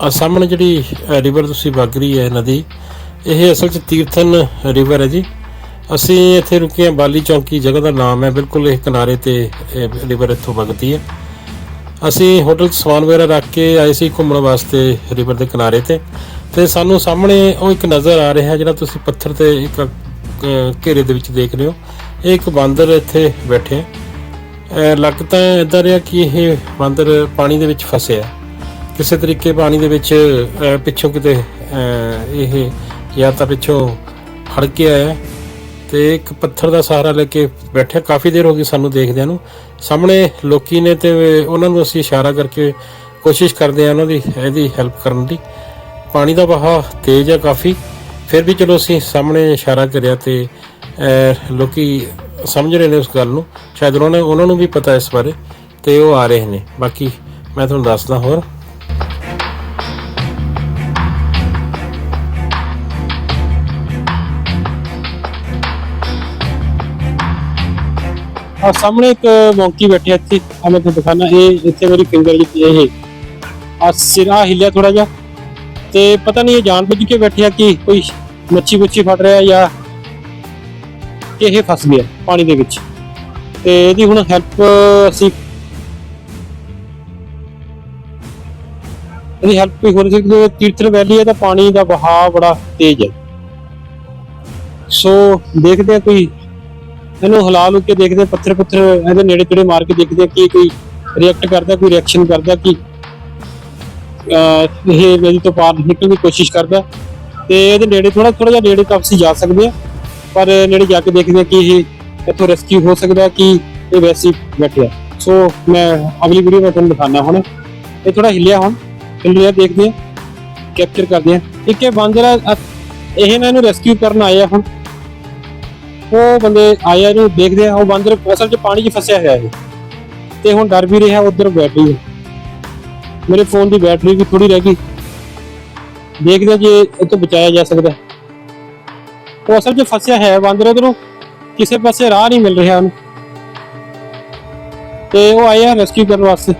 ਆ ਸਾਹਮਣੇ ਜਿਹੜੀ ਰਿਵਰ ਤੁਸੀਂ ਵਗ ਰਹੀ ਹੈ ਨਦੀ, ਇਹ ਅਸਲ 'ਚ ਤੀਰਥਨ ਰਿਵਰ ਹੈ ਜੀ। ਅਸੀਂ ਇੱਥੇ ਰੁਕੇ ਹਾਂ ਬਾਲੀ ਚੌਂਕੀ, ਜਗ੍ਹਾ ਦਾ ਨਾਮ ਹੈ ਬਿਲਕੁਲ ਇਹ ਕਿਨਾਰੇ ਤੇ ਰਿਵਰ ਇੱਥੋਂ ਵਗਦੀ ਹੈ। ਅਸੀਂ ਹੋਟਲ 'ਚ ਸਮਾਨ ਵਗੈਰਾ ਰੱਖ ਕੇ ਆਏ ਸੀ ਘੁੰਮਣ ਵਾਸਤੇ ਰਿਵਰ ਦੇ ਕਿਨਾਰੇ ਤੇ। ਤੇ ਸਾਨੂੰ ਸਾਹਮਣੇ ਉਹ ਇੱਕ ਨਜ਼ਰ ਆ ਰਿਹਾ ਜਿਹੜਾ ਤੁਸੀਂ ਪੱਥਰ ਤੇ ਇੱਕ ਘੇਰੇ ਦੇ ਵਿੱਚ ਦੇਖ ਰਹੇ ਹੋ। ਇਹ ਇੱਕ ਬਾਂਦਰ ਇੱਥੇ ਬੈਠੇ ਲੱਗ ਤਾਂ ਇਦਾਂ ਰਿਹਾ ਕਿ ਇਹ ਬਾਂਦਰ ਪਾਣੀ ਦੇ ਵਿੱਚ ਫਸਿਆ ਕਿਸੇ ਤਰੀਕੇ ਪਾਣੀ ਦੇ ਵਿੱਚ ਪਿੱਛੋਂ ਕਿਤੇ ਇਹ ਜਾਂ ਤਾਂ ਪਿੱਛੋਂ ਹੜ ਕੇ ਆਇਆ। ਹੈ ਤੇ ਇੱਕ ਪੱਥਰ ਦਾ ਸਹਾਰਾ ਲੈ ਕੇ ਬੈਠਿਆ। ਕਾਫੀ ਦੇਰ ਹੋ ਗਈ ਸਾਨੂੰ ਦੇਖਦਿਆਂ ਨੂੰ। ਸਾਹਮਣੇ ਲੋਕੀ ਨੇ ਤੇ ਉਹਨਾਂ ਨੂੰ ਅਸੀਂ ਇਸ਼ਾਰਾ ਕਰਕੇ ਕੋਸ਼ਿਸ਼ ਕਰਦੇ ਆ ਉਹਨਾਂ ਦੀ ਇਹਦੀ ਹੈਲਪ ਕਰਨ ਦੀ। ਪਾਣੀ ਦਾ ਵਹਾਅ ਤੇਜ਼ ਆ ਕਾਫੀ। ਫਿਰ ਵੀ ਚਲੋ ਅਸੀਂ ਸਾਹਮਣੇ ਇਸ਼ਾਰਾ ਕਰਿਆ ਤੇ ਅਹ, ਲੋਕੀ ਸਮਝ ਰਹੇ ਨੇ ਉਸ ਗੱਲ ਨੂੰ। ਸ਼ਾਇਦ ਉਹਨਾਂ ਨੇ ਉਹਨਾਂ ਨੂੰ ਵੀ ਪਤਾ ਇਸ ਬਾਰੇ। ਤੇ ਉਹ ਆ ਰਹੇ ਨੇ। ਬਾਕੀ ਮੈਂ ਤੁਹਾਨੂੰ ਦੱਸਦਾ ਹੋਰ। ਆ ਸਾਹਮਣੇ ਇੱਕ ਮੌਂਕੀ ਬੈਠਿਆ ਇੱਥੇ ਆ ਮੈਂ ਤੁਹਾਨੂੰ ਦਿਖਾਣਾ ਇਹ ਇੱਥੇ ਮੇਰੀ ਫਿੰਗਰ ਜਿੱਤੀ ਇਹ ਆ ਸਿਰਾ ਹਿੱਲਿਆ ਥੋੜਾ ਜਿਹਾ, ਤੇ ਪਤਾ ਨਹੀਂ ਇਹ ਜਾਣ ਬੁੱਝ ਕੇ ਬੈਠਿਆ ਕਿ ਕੋਈ ਮੱਛੀ ਮੁੱਛੀ ਫੜ ਰਿਹਾ ਜਾਂ ਕਿ ਇਹ ਫਸ ਗਿਆ ਪਾਣੀ ਦੇ ਵਿੱਚ। ਤੇ ਇਹਦੀ ਹੁਣ ਹੈਲਪ ਅਸੀਂ ਇਹਦੀ ਹੈਲਪ ਕੋਈ ਹੋ ਨਹੀਂ ਸਕਦੀ ਕਿਉਂਕਿ ਤੀਰਥਨ ਵੈਲੀ ਹੈ ਤਾਂ ਪਾਣੀ ਦਾ ਵਹਾਅ ਬੜਾ ਤੇਜ਼ ਹੈ। ਸੋ ਦੇਖਦੇ ਆ ਕੋਈ ਇਹਨੂੰ ਹਿਲਾ ਲੂ ਕੇ ਦੇਖਦੇ ਪੱਥਰ ਪੱਥਰ ਇਹਦੇ ਨੇੜੇ ਤੇੜੇ ਮਾਰ ਕੇ ਦੇਖਦੇ ਕਿ ਕੋਈ ਰਿਐਕਟ ਕਰਦਾ, ਕੋਈ ਰਿਐਕਸ਼ਨ ਕਰਦਾ, ਕਿ ਇਹ ਨਦੀ ਤੋਂ ਪਾਰ ਨਿਕਲਣ ਦੀ ਕੋਸ਼ਿਸ਼ ਕਰਦਾ। ਤੇ ਇਹਦੇ ਨੇੜੇ ਥੋੜਾ ਥੋੜਾ ਜਿਹਾ ਨੇੜੇ ਤੱਕ ਅਸੀਂ ਜਾ ਸਕਦੇ ਆ ਪਰ ਨੇੜੇ ਜਾ ਕੇ ਦੇਖਦੇ ਆ ਕਿ ਇਹ ਇੱਥੋਂ ਰੈਸਕਿਊ ਹੋ ਸਕਦਾ, ਕਿ ਇਹ ਵੈਸੀ ਬੈਠਿਆ। ਸੋ ਮੈਂ ਅਗਲੀ ਵੀਡੀਓ ਵਿੱਚ ਤੁਹਾਨੂੰ ਦਿਖਾਣਾ ਹੁਣ। ਇਹ ਥੋੜਾ ਹਿੱਲਿਆ ਹੁਣ। ਹਿੱਲਿਆ ਦੇਖਦੇ ਆ ਕੈਪਚਰ ਕਰਦੇ ਆ ਇੱਕ ਇਹ ਬਾਂਦਰ ਇਹ ਨਾ ਇਹਨੂੰ ਰੈਸਕਿਊ ਕਰਨ ਆਏ ਆ ਹੁਣ। ਉਹ ਬੰਦੇ ਆਏ ਆ, ਇਹਨੂੰ ਦੇਖਦੇ ਆ, ਉਹ ਬਾਂਦਰ ਅਸਲ 'ਚ ਪਾਣੀ 'ਚ ਫਸਿਆ ਹੋਇਆ ਹੈ ਤੇ ਹੁਣ ਡਰ ਵੀ ਰਿਹਾ ਉਧਰ ਬੈਟਰੀ ਮੇਰੇ ਫੋਨ ਦੀ ਬੈਟਰੀ ਵੀ ਥੋੜੀ ਰਹਿ ਗਈ। ਦੇਖਦੇ ਜੇ ਇਹ ਤੋਂ ਬਚਾਇਆ ਜਾ ਸਕਦਾ। ਉਹ ਅਸਲ 'ਚ ਫਸਿਆ ਹੈ ਬਾਂਦਰ ਉਧਰੋਂ ਕਿਸੇ ਪਾਸੇ ਰਾਹ ਨਹੀਂ ਮਿਲ ਰਿਹਾ ਉਹਨੂੰ। ਤੇ ਉਹ ਆਏ ਆ ਰੈਸਕਿਊ ਕਰਨ ਵਾਸਤੇ।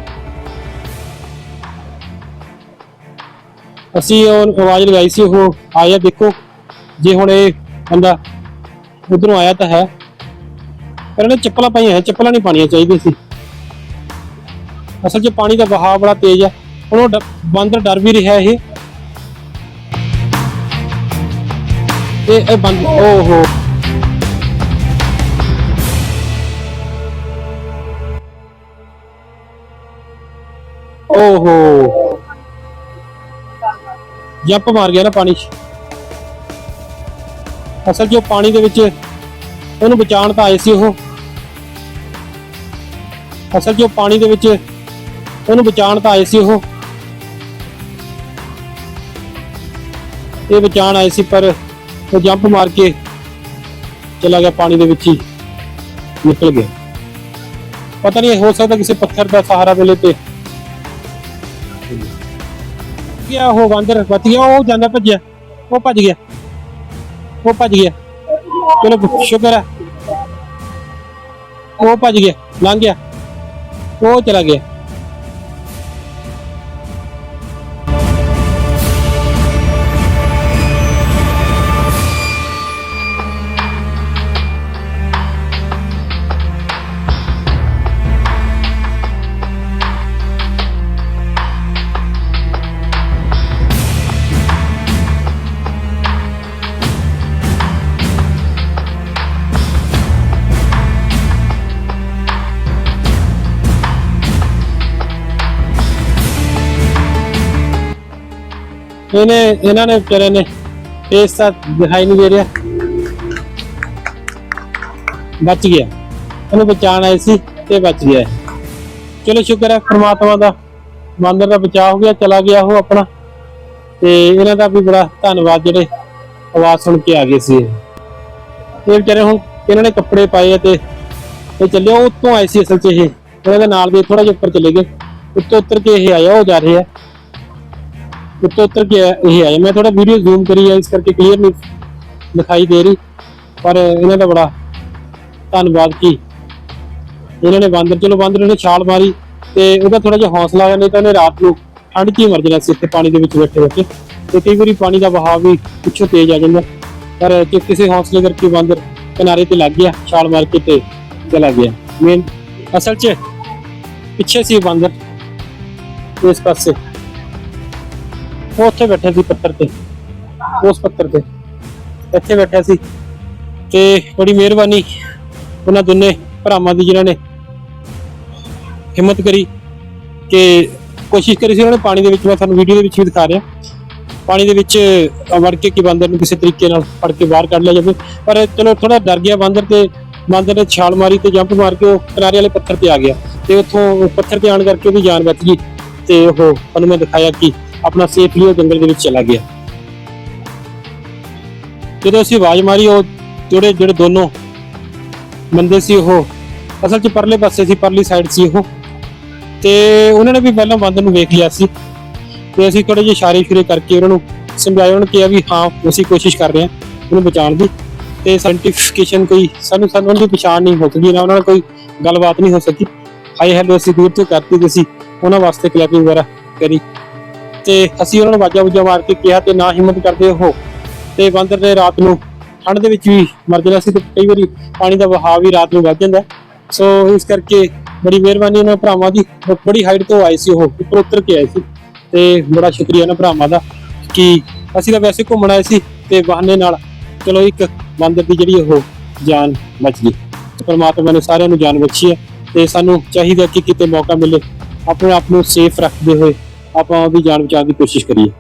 ਅਸੀਂ ਉਹ ਆਵਾਜ਼ ਲਗਾਈ ਸੀ, ਉਹ ਆਇਆ ਦੇਖੋ, ਜੇ ਹੁਣ ਇਹ ਬੰਦਾ ਉਧਰੋਂ ਆਇਆ ਤਾਂ ਹੈ। ਪਰ ਇਹਨੇ ਚੱਪਲਾਂ ਪਾਈਆਂ ਹੈ, ਚੱਪਲਾਂ ਨਹੀਂ ਪਾਣੀਆਂ ਚਾਹੀਦੀਆਂ ਸੀ। ਅਸਲ 'ਚ ਪਾਣੀ ਦਾ ਵਹਾਅ ਬੜਾ ਤੇਜ਼ ਹੈ। ਹੁਣ ਉਹ ਡ- ਬਾਂਦਰ ਡਰ ਵੀ ਰਿਹਾ ਇਹ। ਇਹ ਇਹ ਬੰਦ, ਓਹੋ। ਓਹੋ। ਜੰਪ ਮਾਰ ਗਿਆ ਨਾ ਪਾਣੀ 'ਚ। ਅਸਲ 'ਚ ਉਹ ਪਾਣੀ ਦੇ ਵਿੱਚ ਉਹਨੂੰ ਬਚਾਉਣ ਤਾਂ ਆਏ ਸੀ ਉਹ। ਅਸਲ 'ਚ ਉਹ ਪਾਣੀ ਦੇ ਵਿੱਚ ਉਹਨੂੰ ਬਚਾਉਣ ਤਾਂ ਆਏ ਸੀ ਉਹ। ਇਹ ਬਚਾਉਣ ਆਏ ਸੀ ਪਰ ਉਹ ਜੰਪ ਮਾਰ ਕੇ ਚਲਾ ਗਿਆ ਪਾਣੀ ਦੇ ਵਿੱਚ ਹੀ ਨਿਕਲ ਗਿਆ। ਪਤਾ ਨਹੀਂ ਹੋ ਸਕਦਾ ਕਿਸੇ ਪੱਥਰ ਦਾ ਸਹਾਰਾ ਮਿਲੇ ਤੇ। ਗਿਆ ਉਹ ਬਾਂਦਰ ਬਚ ਗਿਆ ਉਹ ਜਾਂਦਾ ਭੱਜਿਆ ਉਹ ਭੱਜ ਗਿਆ। ਉਹ ਭੱਜ ਗਿਆ। ਚਲੋ ਸ਼ੁਕਰ ਹੈ। ਉਹ ਭੱਜ ਗਿਆ ਲੰਘ ਗਿਆ। ਉਹ ਚਲਾ ਗਿਆ। ਇਹਨੇ, ਇਹਨਾਂ ਨੇ ਵਿਚਾਰੇ ਨੇ ਫੇਸ ਤਾਂ ਦਿਖਾਈ ਨਹੀਂ ਦੇ ਰਿਹਾ। ਬਚ ਗਿਆ। ਉਹਨੂੰ ਬਚਾਉਣ ਆਏ ਸੀ ਤੇ ਬਚ ਗਿਆ ਇਹ। ਚਲੋ ਸ਼ੁਕਰ ਹੈ, ਪ੍ਰਮਾਤਮਾ ਦਾ ਮੰਦਰ ਦਾ ਬਚਾਅ ਹੋ ਗਿਆ, ਚਲਾ ਗਿਆ ਉਹ ਆਪਣਾ। ਤੇ ਇਹਨਾਂ ਦਾ ਵੀ ਬੜਾ ਧੰਨਵਾਦ ਜਿਹੜੇ ਆਵਾਜ਼ ਸੁਣ ਕੇ ਆ ਗਏ ਸੀ। ਇਹ ਵਿਚਾਰੇ ਹੁਣ ਇਹਨਾਂ ਨੇ ਕੱਪੜੇ ਪਾਏ ਆ ਤੇ ਇਹ ਚੱਲੇ, ਉਹ ਉੱਤੋਂ ਆਏ ਸੀ ਅਸਲ 'ਚ ਇਹ। ਇਹਨਾਂ ਦੇ ਨਾਲ ਵੀ ਥੋੜਾ ਜਿਹਾ ਉੱਪਰ ਚਲੇ ਗਏ। ਉੱਤੋਂ ਉੱਤਰ ਕੇ ਇਹ ਆਇਆ, ਉਹ ਜਾ ਰਹੇ ਆ। ਉੱਤੇ ਉੱਤਰ ਕੇ ਇਹ ਆਇਆ ਮੈਂ ਥੋੜਾ ਵੀਡੀਓ ਜ਼ੂਮ ਕਰੀ ਹੈ ਇਸ ਕਰਕੇ ਕਲੀਅਰ ਨਹੀਂ ਦਿਖਾਈ ਦੇ ਰਹੀ। ਪਰ ਇਹਨਾਂ ਦਾ ਬੜਾ ਧੰਨਵਾਦ ਕੀ। ਇਹਨਾਂ ਨੇ ਬਾਂਦਰ, ਚਲੋ ਬਾਂਦਰ ਨੇ ਛਾਲ ਮਾਰੀ ਤੇ ਉਹਦਾ ਥੋੜਾ ਜਿਹਾ ਹੌਸਲਾ ਆਇਆ ਨਹੀਂ ਤਾਂ ਉਹਨੇ ਰਾਤ ਨੂੰ ਠੰਡ 'ਚ ਹੀ ਮਰ ਜਾਣਾ ਸੀ ਇੱਥੇ ਪਾਣੀ ਦੇ ਵਿੱਚ ਬੈਠੇ ਬੈਠੇ। ਤੇ ਕਈ ਵਾਰੀ ਪਾਣੀ ਦਾ ਵਹਾਅ ਵੀ ਪਿੱਛੋਂ ਤੇਜ਼ ਆ ਜਾਂਦਾ। ਪਰ ਜੇ ਕਿਸੇ ਹੌਸਲੇ ਕਰਕੇ ਬਾਂਦਰ ਕਿਨਾਰੇ ਤੇ ਲੱਗ ਗਿਆ, ਛਾਲ ਮਾਰ ਕੇ ਤੇ ਚਲਾ ਗਿਆ। ਮੇਨ ਅਸਲ 'ਚ ਪਿੱਛੇ ਸੀ ਬਾਂਦਰ ਇਸ ਪਾਸੇ। ਉਹ ਉੱਥੇ ਬੈਠੇ ਸੀ ਪੱਥਰ ਤੇ। ਉਸ ਪੱਥਰ ਤੇ। ਇੱਥੇ ਬੈਠਾ ਸੀ। ਤੇ ਬੜੀ ਮਿਹਰਬਾਨੀ ਉਹਨਾਂ ਦੋਨੇ ਭਰਾਵਾਂ ਦੀ ਜਿਨ੍ਹਾਂ ਨੇ ਹਿੰਮਤ ਕਰੀ ਕਿ ਕੋਸ਼ਿਸ਼ ਕਰੀ ਸੀ ਉਹਨਾਂ ਨੇ ਪਾਣੀ ਦੇ ਵਿੱਚ, ਮੈਂ ਤੁਹਾਨੂੰ ਵੀਡੀਓ ਦੇ ਵਿੱਚ ਵੀ ਦਿਖਾ ਰਿਹਾ। ਪਾਣੀ ਦੇ ਵਿੱਚ ਵੜ ਕੇ ਕਿ ਬਾਂਦਰ ਨੂੰ ਕਿਸੇ ਤਰੀਕੇ ਨਾਲ ਫੜ ਕੇ ਬਾਹਰ ਕੱਢ ਲਿਆ ਜਾਵੇ। ਪਰ ਚਲੋ ਥੋੜਾ ਡਰ ਗਿਆ ਬਾਂਦਰ ਤੇ। ਬਾਂਦਰ ਨੇ ਛਾਲ ਮਾਰੀ ਤੇ ਜੰਪ ਮਾਰ ਕੇ ਉਹ ਕਿਨਾਰੇ ਵਾਲੇ ਪੱਥਰ ਤੇ ਆ ਗਿਆ। ਤੇ ਉੱਥੋਂ ਪੱਥਰ ਤੇ ਆਣ ਕਰਕੇ ਉਹਦੀ ਜਾਨ ਬਚ ਗਈ। ਤੇ ਉਹ ਤੁਹਾਨੂੰ ਮੈਂ ਦਿਖਾਇਆ ਕਿ ਆਪਣਾ ਸੇਫਲੀ ਉਹ ਜੰਗਲ ਦੇ ਵਿੱਚ ਚਲਾ ਗਿਆ। ਜਦੋਂ ਅਸੀਂ ਆਵਾਜ਼ ਮਾਰੀ, ਉਹ ਜਿਹੜੇ ਜਿਹੜੇ ਦੋਨੋਂ ਬੰਦੇ ਸੀ ਉਹ ਅਸਲ 'ਚ ਪਰਲੇ ਪਾਸੇ ਸੀ, ਪਰਲੀ ਸਾਈਡ ਸੀ ਉਹ। ਤੇ ਉਹਨਾਂ ਨੇ ਵੀ ਪਹਿਲਾਂ ਬਾਂਦਰ ਨੂੰ ਵੇਖ ਲਿਆ ਸੀ। ਤੇ ਅਸੀਂ ਥੋੜੇ ਜਿਹੇ ਇਸ਼ਾਰੇ ਇਸ਼ਾਰੇ ਕਰਕੇ ਉਹਨਾਂ ਨੂੰ ਸਮਝਾਇਆ ਉਹਨਾਂ ਨੇ ਕਿਹਾ ਵੀ ਹਾਂ, ਅਸੀਂ ਕੋਸ਼ਿਸ਼ ਕਰ ਰਹੇ ਹਾਂ ਉਹਨੂੰ ਬਚਾਉਣ ਦੀ। ਤੇ ਸਾਇੰਟੀਫਿਕੇਸ਼ਨ ਕੋਈ ਸਾਨੂੰ ਸਾਨੂੰ ਉਹਨਾਂ ਦੀ ਪਛਾਣ ਨਹੀਂ ਹੋ ਸਕੀ, ਨਾ ਉਹਨਾਂ ਨਾਲ ਕੋਈ ਗੱਲਬਾਤ ਨਹੀਂ ਹੋ ਸਕੀ। ਹਾਈ ਹੈਲੋ ਅਸੀਂ ਦੂਰ ਤੋਂ ਕਰਤੀ ਤੇ ਉਹਨਾਂ ਵਾਸਤੇ ਕਲੈਪਿੰਗ ਵਗੈਰਾ ਕਰੀ। ਤੇ ਅਸੀਂ ਉਹਨਾਂ ਨੂੰ ਵਾਜਾ ਵੂਜਾ ਮਾਰ ਕੇ ਕਿਹਾ ਤੇ ਨਾ ਹਿੰਮਤ ਕਰਦੇ ਉਹ। ਤੇ ਬਾਂਦਰ ਨੇ ਰਾਤ ਨੂੰ ਠੰਡ ਦੇ ਵਿੱਚ ਵੀ ਮਰ ਜਾਣਾ ਸੀ ਤੇ ਕਈ ਵਾਰੀ ਪਾਣੀ ਦਾ ਵਹਾਅ ਵੀ ਰਾਤ ਨੂੰ ਵੱਧ ਜਾਂਦਾ। ਸੋ ਇਸ ਕਰਕੇ ਬੜੀ ਮਿਹਰਬਾਨੀ ਉਹਨਾਂ ਭਰਾਵਾਂ ਦੀ ਬੜੀ ਹਾਈਟ ਤੋਂ ਆਏ ਸੀ ਉਹ, ਉੱਪਰ ਉਤਰ ਕੇ ਆਏ ਸੀ। ਤੇ ਬੜਾ ਸ਼ੁਕਰੀਆ ਉਹਨਾਂ ਭਰਾਵਾਂ ਦਾ ਕਿ ਅਸੀਂ ਤਾਂ ਵੈਸੇ ਘੁੰਮਣ ਆਏ ਸੀ ਤੇ ਬਹਾਨੇ ਨਾਲ ਚਲੋ ਇੱਕ ਬਾਂਦਰ ਦੀ ਜਿਹੜੀ ਉਹ ਜਾਨ ਬਚ ਗਈ। ਪਰਮਾਤਮਾ ਨੇ ਸਾਰਿਆਂ ਨੂੰ ਜਾਨ ਬਖਸ਼ੀ ਹੈ ਤੇ ਸਾਨੂੰ ਚਾਹੀਦਾ ਕਿ ਕਿਤੇ ਮੌਕਾ ਮਿਲੇ, ਆਪਣੇ ਆਪ ਨੂੰ ਸੇਫ ਰੱਖਦੇ ਹੋਏ ਆਪਾਂ ਉਹਦੀ ਜਾਨ ਬਚਾਉਣ ਦੀ ਕੋਸ਼ਿਸ਼ ਕਰੀਏ।